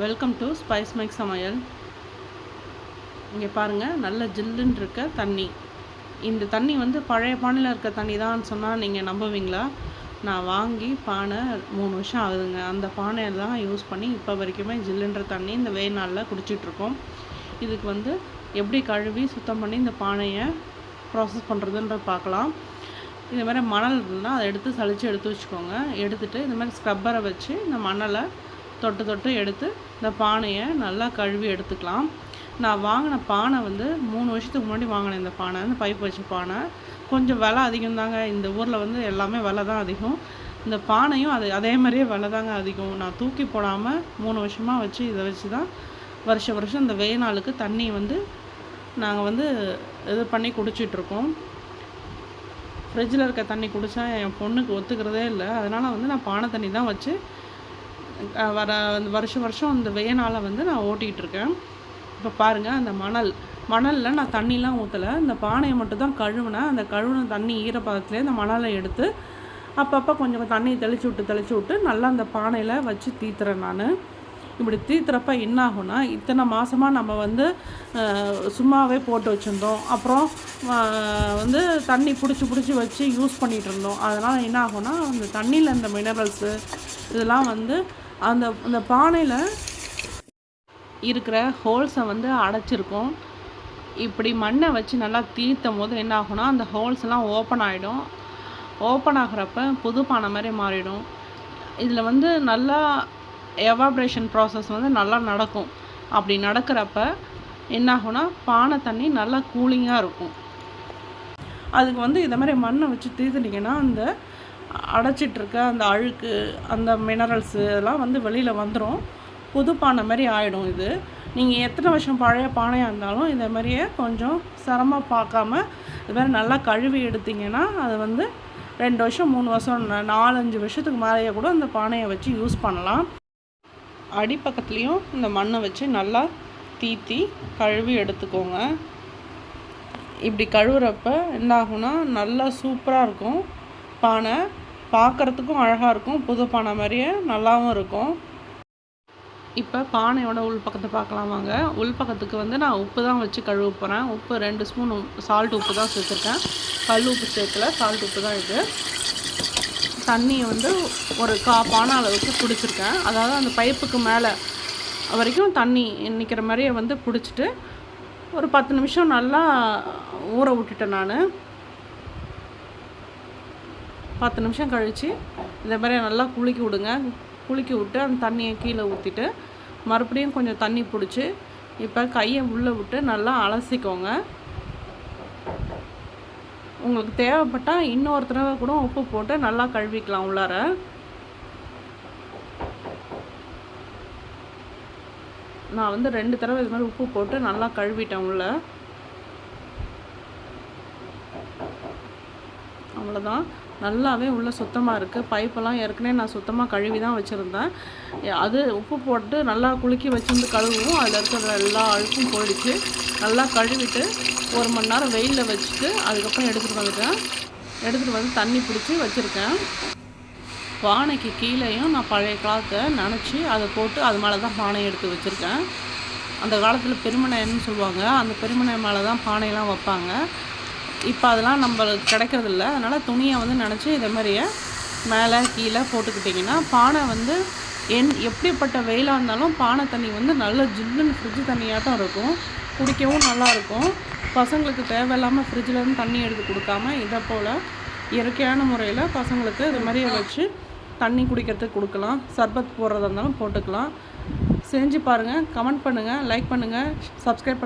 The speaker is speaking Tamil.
வெல்கம் டு ஸ்பைஸ் மேக் சமையல். இங்கே பாருங்கள் நல்ல ஜில்லுன்னு இருக்க தண்ணி. இந்த தண்ணி வந்து பழைய பானையில் இருக்க தண்ணி தான் சொன்னால் நீங்கள் நம்புவீங்களா? நான் வாங்கி பானை மூணு வருஷம் ஆகுதுங்க. அந்த பானையை தான் யூஸ் பண்ணி இப்போ வரைக்குமே ஜில்லுன்ற தண்ணி இந்த வெயில் நாளில் குடிச்சிட்ருக்கோம். இதுக்கு வந்து எப்படி கழுவி சுத்தம் பண்ணி இந்த பானையை ப்ராசஸ் பண்ணுறதுன்ற பார்க்கலாம் இந்த மாதிரி மணல் இருந்தால் அதை எடுத்து சளிச்சு எடுத்து வச்சுக்கோங்க. எடுத்துகிட்டு இந்த மாதிரி ஸ்க்ரப்பரை வச்சு இந்த மணலை தொட்டு தொட்டு எடுத்து இந்த பானையை நல்லா கழுவி எடுத்துக்கலாம். நான் வாங்கின பானை வந்து மூணு வருஷத்துக்கு முன்னாடி வாங்கினேன் இந்த பானை. இந்த பைப் வச்ச பானை. கொஞ்சம் விலை அதிகம் தாங்க இந்த ஊரில் வந்து எல்லாமே விலை தான் அதிகம். இந்த பானையும் அது அதே மாதிரியே விலை தாங்க அதிகம். நான் தூக்கி போடாமல் மூணு வருஷமாக வச்சு இதை வச்சு தான் வருஷம் வருஷம் இந்த வெயில் நாளுக்கு தண்ணி வந்து நாங்கள் வந்து இது பண்ணி குடிச்சிட்ருக்கோம். ஃப்ரிட்ஜில் இருக்க தண்ணி குடித்தா என் பொண்ணுக்கு ஒத்துக்கிறதே இல்லை. அதனால் வந்து நான் பானை தண்ணி தான் வச்சு வர வருஷம் வருஷம் அந்த வெயில் வந்து நான் ஓட்டிகிட்ருக்கேன். இப்போ பாருங்கள் அந்த மணல். மணலில் நான் தண்ணிலாம் ஊற்றலை இந்த பானையை மட்டும் தான் கழுவினேன். அந்த கழுவின தண்ணி ஈரப்பதத்துலேயே அந்த மணலை எடுத்து அப்பப்போ கொஞ்சம் தண்ணி தெளிச்சு விட்டு தெளிச்சு விட்டு நல்லா அந்த பானையில் வச்சு தீத்துறேன் நான். இப்படி தீத்துறப்ப என்ன ஆகும்னா இத்தனை மாதமாக நம்ம வந்து சும்மாவே போட்டு வச்சுருந்தோம். அப்புறம் வந்து தண்ணி பிடிச்சி பிடிச்சி வச்சு யூஸ் பண்ணிகிட்டு இருந்தோம் அதனால் என்ன ஆகும்னா அந்த தண்ணியில் இந்த மினரல்ஸு இதெல்லாம் வந்து அந்த அந்த பானையில் இருக்கிற ஹோல்ஸை வந்து அடைச்சிருக்கும். இப்படி மண்ணை வச்சு நல்லா தீர்த்தும் போது என்ன ஆகும்னா அந்த ஹோல்ஸ் எல்லாம் ஓப்பன் ஆகிடும் ஓப்பன் ஆகிறப்ப புது பானை மாதிரி மாறிடும். இதில் வந்து நல்லா எவாப்ரேஷன் ப்ராசஸ் வந்து நல்லா நடக்கும். அப்படி நடக்கிறப்ப என்னாகும்னா பானை தண்ணி நல்லா கூலிங்காக இருக்கும். அதுக்கு வந்து இதை மாதிரி மண்ணை வச்சு தீர்த்துட்டிங்கன்னா அந்த அடைச்சிட்ருக்க அந்த அழுக்கு அந்த மினரல்ஸு இதெல்லாம் வந்து வெளியில் வந்துடும் புது பானை மாதிரி ஆகிடும் இது. நீங்கள் எத்தனை வருஷம் பழைய பானையாக இருந்தாலும் இதை மாதிரியே கொஞ்சம் சிரமம் பார்க்காம இது மாதிரி நல்லா கழுவி எடுத்திங்கன்னா அது வந்து ரெண்டு வருஷம் மூணு வருஷம் நாலஞ்சு வருஷத்துக்கு மேலேயே கூட அந்த பானையை வச்சு யூஸ் பண்ணலாம். அடிப்பக்கத்துலேயும் இந்த மண்ணை வச்சு நல்லா தீத்தி கழுவி எடுத்துக்கோங்க. இப்படி கழுவுறப்ப என்ன ஆகும்னா நல்லா சூப்பராக இருக்கும். பானை பார்க்குறதுக்கும் அழகாக இருக்கும். புது பானை மாதிரியே நல்லாவும் இருக்கும். இப்போ பானையோட உள் பக்கத்தை பார்க்கலாம் வாங்க. உள் பக்கத்துக்கு வந்து நான் உப்பு தான் வச்சு கழுவ போகிறேன் உப்பு ரெண்டு ஸ்பூன் சால்ட் உப்பு தான் சேர்த்துருக்கேன் கல் உப்பு சேர்க்கல. சால்ட் உப்பு தான் இது. தண்ணியை வந்து ஒரு கா பானை அளவுக்கு பிடிச்சிருக்கேன். அதாவது அந்த பைப்புக்கு மேலே வரைக்கும் தண்ணி நிற்கிற மாதிரியே வந்து பிடிச்சிட்டு ஒரு பத்து நிமிஷம் நல்லா ஊற விட்டுட்டேன் நான். பத்து நிமிஷம் கழித்து இந்த மாதிரி நல்லா குளிக்க விடுங்க. குளிக்க விட்டு அந்த தண்ணியை கீழே ஊற்றிட்டு மறுபடியும் கொஞ்சம் தண்ணி பிடிச்சி இப்போ கையை உள்ளே விட்டு நல்லா அலசிக்கோங்க. உங்களுக்கு தேவைப்பட்டால் இன்னொரு தடவை கூட உப்பு போட்டு நல்லா கழுவிக்கலாம் உள்ளார. நான் வந்து ரெண்டு தடவை இது மாதிரி உப்பு போட்டு நல்லா கழுவிட்டேன் உள்ள. அவ்வளோதான் நல்லாவே உள்ளே சுத்தமாக இருக்குது பைப்பெல்லாம் ஏற்கனவே நான் சுத்தமாக கழுவி தான் வச்சுருந்தேன் அது உப்பு போட்டு நல்லா குலுக்கி வச்சுருந்து கழுவும் அதில் இருக்கிற எல்லா அழுக்கும் போயிடுச்சு. நல்லா கழுவிட்டு ஒரு மணி நேரம் வெயிலில் வச்சுட்டு அதுக்கப்புறம் எடுத்துகிட்டு வந்துட்டேன். எடுத்துகிட்டு வந்து தண்ணி பிடிச்சி வச்சுருக்கேன். பானைக்கு கீழேயும் நான் பழைய காலத்தை நினச்சி அதை போட்டு அது மேலே தான் பானை எடுத்து வச்சுருக்கேன். அந்த காலத்தில் பெருமனைன்னு சொல்லுவாங்க. அந்த பெருமனை மேலே தான் பானையெல்லாம் வைப்பாங்க. இப்போ அதெல்லாம் நம்மளுக்கு கிடைக்கிறதில்ல. அதனால் துணியை வந்து நினச்சி இதை மாதிரியே மேலே கீழே போட்டுக்கிட்டிங்கன்னா பானை வந்து என் எப்படிப்பட்ட வெயிலாக இருந்தாலும் பானை தண்ணி வந்து நல்ல ஜில்லுன்னு ஃப்ரிட்ஜு தண்ணியாட்டம் இருக்கும். குடிக்கவும் நல்லாயிருக்கும் பசங்களுக்கு தேவையில்லாமல் ஃப்ரிட்ஜிலேருந்து தண்ணி எடுத்து கொடுக்காம இதை போல் இயற்கையான முறையில் பசங்களுக்கு இது மாதிரியே வச்சு தண்ணி குடிக்கிறதுக்கு கொடுக்கலாம். சர்பத் போடுறதா இருந்தாலும் போட்டுக்கலாம். செஞ்சு பாருங்கள் கமெண்ட் பண்ணுங்கள் லைக் பண்ணுங்கள் சப்ஸ்கிரைப்